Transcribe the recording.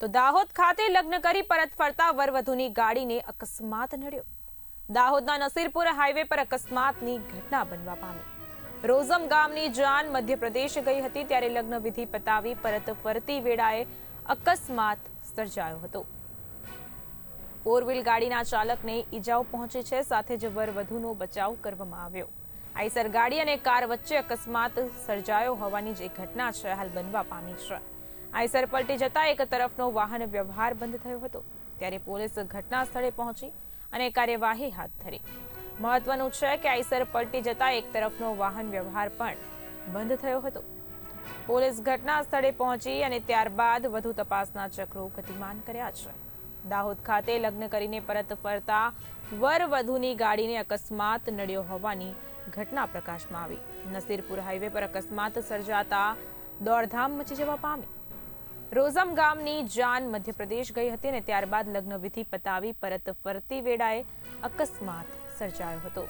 તો દાહોદ ખાતે લગ્ન કરી પરત ફરતા વરવધુની ગાડીને અકસ્માત નડ્યો. દાહોદના નસીરપુર હાઈવે પર અકસ્માતની ઘટના બનવા પામી. રોઝમ ગામની જાન મધ્યપ્રદેશ ગઈ હતી ત્યારે લગ્ન વિધિ પતાવી પરત ફરતી વેળાએ અકસ્માત સર્જાયો હતો. ફોર વ્હીલ ગાડીના ચાલકને ઈજાઓ પહોંચી છે, સાથે જ વરવધુનો બચાવ કરવામાં આવ્યો. આઈસર ગાડી અને કાર વચ્ચે અકસ્માત સર્જાયો હોવાની જે ઘટના છે, હાલ બનવા પામી છે. આઈસર પલટી જતા એક તરફનો વાહન વ્યવહાર બંધ થયો હતો, ત્યારે પોલીસ ઘટના સ્થળે પહોંચી અને કાર્યવાહી હાથ ધરી. મહત્વનું છે કે આઈસર પલટી જતા એક તરફનો વાહન વ્યવહાર પણ બંધ થયો હતો. પોલીસ ઘટના સ્થળે પહોંચી અને ત્યારબાદ વધુ તપાસના ચક્રો ગતિમાન કર્યા છે. દાહોદ ખાતે લગ્ન કરીને પરત ફરતા વર વધુની ગાડીને અકસ્માત નડ્યો હોવાની ઘટના પ્રકાશમાં આવી. નસીરપુર હાઈવે પર અકસ્માત સર્જાતા દોડધામ મચી જવા પામી. રોઝમ ગામની જાન મધ્યપ્રદેશ ગઈ હતી અને ત્યારબાદ લગ્નવિધિ પતાવી પરત ફરતી વેળાએ અકસ્માત સર્જાયો હતો.